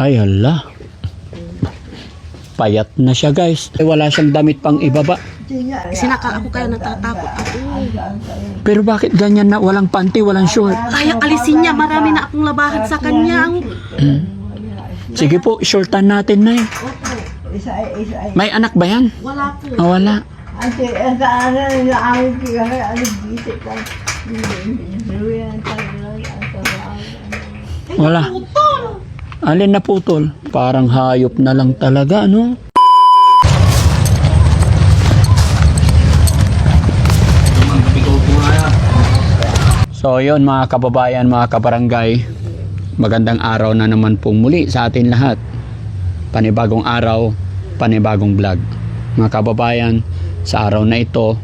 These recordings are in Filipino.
Ay, hala. Payat na siya, guys. Eh, wala siyang damit pang ibaba. Sinakal ako kaya natatakot ako. Pero bakit ganyan na walang panty, walang short? Kaya alisin niya, marami na akong labahan sa kanya. Sige po, shortan natin na eh. Isa, isa, May anak ba yan? Wala po. Ah, wala. Ano tawagan. Wala. Alin na putol? Parang hayop na lang talaga, ano? So yun mga kababayan, mga kabarangay, magandang araw na naman pong muli sa atin lahat. Panibagong araw, panibagong vlog. Mga kababayan, sa araw na ito,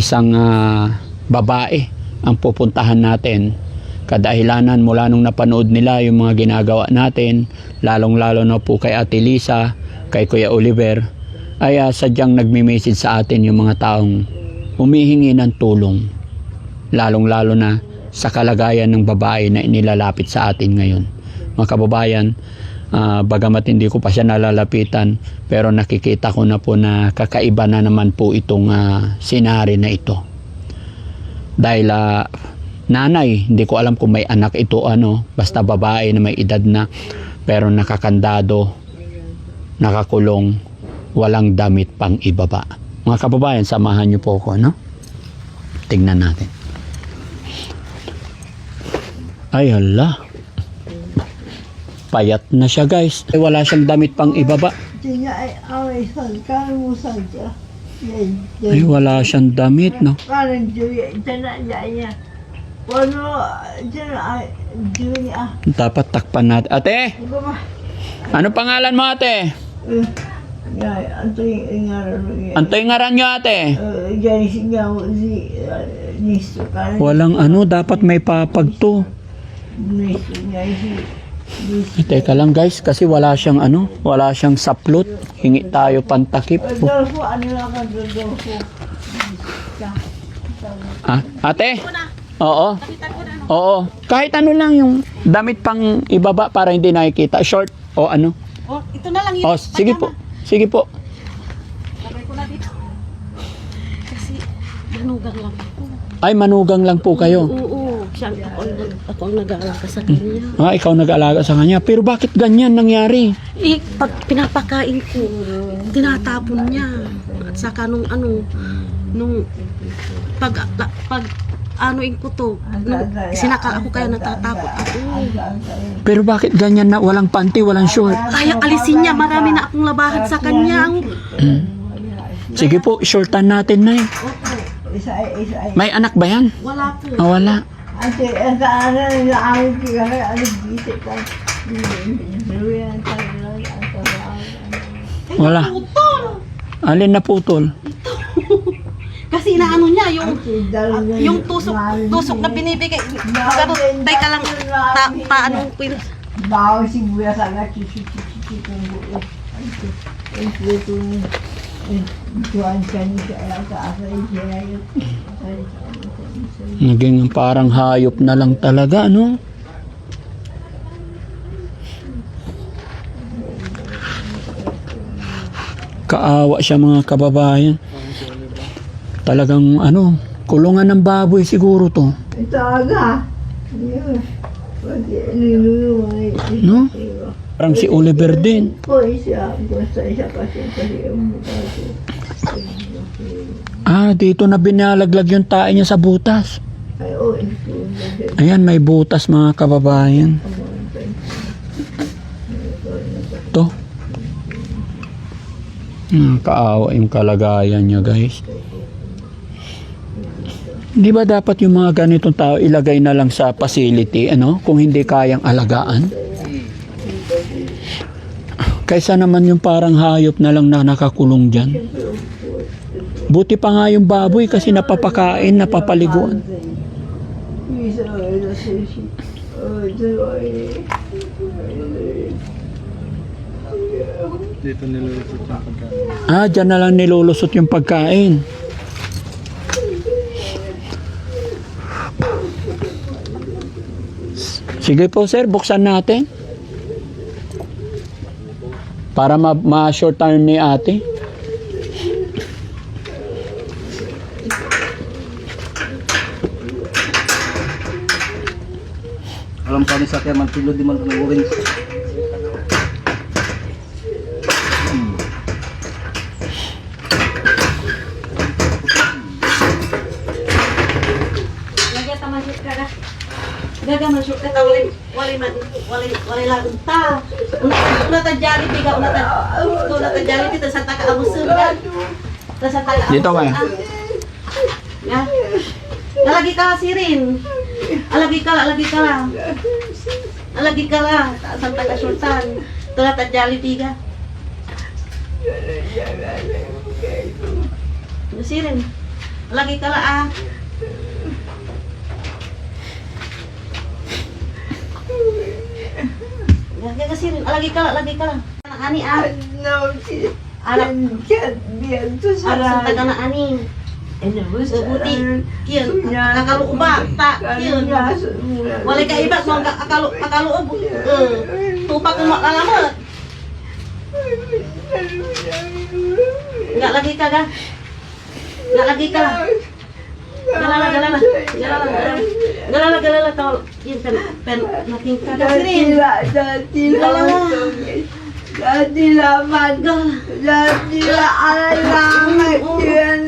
isang ah, babae ang pupuntahan natin. Kadahilanan mula nung napanood nila yung mga ginagawa natin, lalong-lalo na po kay Ate Lisa, kay Kuya Oliver, ay ah, sadyang nagme-message sa atin yung mga taong humihingi ng tulong lalong-lalo na sa kalagayan ng babae na inilalapit sa atin ngayon. Mga kababayan, ah, bagamat hindi ko pa siya nalalapitan, pero nakikita ko na po na kakaiba na naman po itong ah, senaryo na ito. Dahil ah, nanay, hindi ko alam kung may anak ito ano, basta babae na may edad na, pero nakakandado, nakakulong, walang damit pang ibaba. Mga kababayan, samahan niyo po ako, no? Tignan natin. Ay, hala. Payat na siya, guys. Eh, wala siyang damit pang ibaba. Tingnan ay Ay, wala siyang damit, no? Parang Wano, dyan ay, juya. Dapat takpan natin. Ate, ano pangalan mo, ate? Eh, Yan, anto yung ingaro yan. Antoy ngaran nyo, ate? Eh, Yan, siya mo si, eh, nisto ka. Walang ano, dapat may papag to. Nisto niya si. Eh, Teka lang, guys, kasi wala siyang ano, wala siyang saplot. Hingi tayo pantakip. Adolfo, ano Adolfo? Ah, ate? Oo. Oo. Kahit ano lang yung damit pang ibaba para hindi nakikita. Short o ano. Oh, ito na lang yun. Oh, sige po. Sige po. Lagay ko na dito. Kasi, manugang lang ako. Ay, manugang lang po kayo. Oo, siya, ako, ako ang nag-aalaga sa kanya. Ah, ikaw nag-aalaga sa kanya. Pero bakit ganyan nangyari? Eh, pag pinapakain ko, tinatapon niya. At saka nung ano, nung pag, pag anuin ko to, nung sinakal ako kaya natatakot ako. Pero bakit ganyan na walang panty, walang short? Kaya alisin niya, marami na akong labahan sa kanya. Sige po, shortan natin na eh. May anak ba yan? Wala po. Ah, wala. Ano. Wala. Alin na putol? Kasi inaano niya, yung Dalawa yung tusok tusok na binibigay. Magano, teka lang, ta, paano ko yun? Bawang sibuyas agad, chichi, chichi, chichi, kung buo. Ito, Tuan ka lang sa asa. Naging parang hayop na lang talaga, ano? Kaawa siya mga kababayan. Talagang ano, kulungan ng baboy siguro to. Ito aga. No? Parang si Oliver din. Ah, dito na binalaglag yung tae niya sa butas. Oh, ito. Ayan, may butas mga kababayan. To. Hmm, kaawa yung kalagayan niya, guys. Di ba dapat yung mga ganitong tao ilagay na lang sa facility, ano? Kung hindi kayang alagaan? Kaysa naman yung parang hayop na lang na nakakulong dyan. Buti pa nga yung baboy kasi napapakain, napapaliguan. Dito nilulusot yung pagkain. Ah, dyan na lang nilulusot yung pagkain. Sige po sir, buksan natin. Para ma- ma-short turn ni ate. Alam pa ni sa kaya man kilo di man ito nagurin. Wali wali man wali wali lagun ta. Una una ta jali tiga una ta. Una ta jali ti ta sa ta ka abusun kan. Ta sa ta ka Dito ka. Ya. Alagi ka sirin. Alagi ka alagi ka lang. Alagi ka lang. Sa ta ka sultan. Tula ta jali tiga. Sirin. Alagi ka lang ah. Lagi ka sirin. Alagi ka lang, alagi ka lang. Anak ani ah. Ano si Anak Kat dia tu Anak sa sarang. taga ani. Ano mo sa Sebuti. Kian. Kakalu uba. Tak. Kian. Walay ka iba mo akalu akalu ubo. Eh. Tupak mo alamat. Enggak lagi ka ga? Enggak lagi ka. Galala galala. Galala galala. Galala galala tol. Yun pen pen naking ka ga sirin. Datila, datila. Datila man. Datila alalangan yan.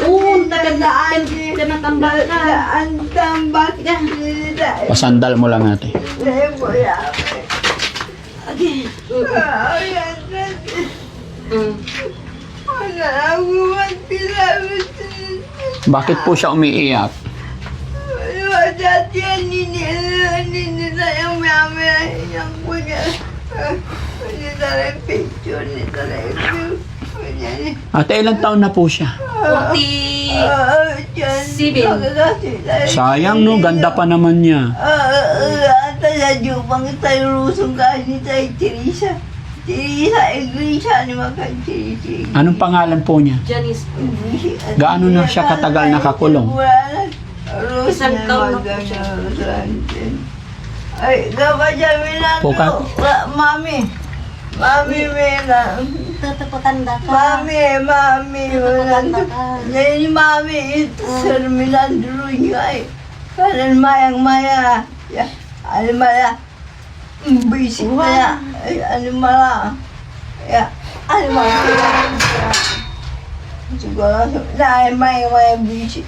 Un takandaan kana tambal ka. Ang tambak Ga. nila. Pasandal mo lang ate. Ayan, Mm. Wala ako magpilawit. Bakit po siya umiiyak? Dati yan, nila, nila yung mami, yung kuya. Nila yung picture, nila yung view. Ate, ilang taon na po siya? Puti. Sibin. Sayang no, ganda pa naman niya. Ata sa jubang tayo rusong kasi tayo Teresa. Teresa, iglesia ni Teresa. Anong pangalan po niya? Janice. Gaano na siya katagal nakakulong? Isang taon na po siya. Ay, na Pukat? Mami. Mami, Mena. Tetepatanda ka. Mami, mami. Tetepatanda ka. Jadi mami itu sermilan dulu ya. Kalian mayang maya. Ya, ada maya. bisingnya animal ya animal juga lại may may bising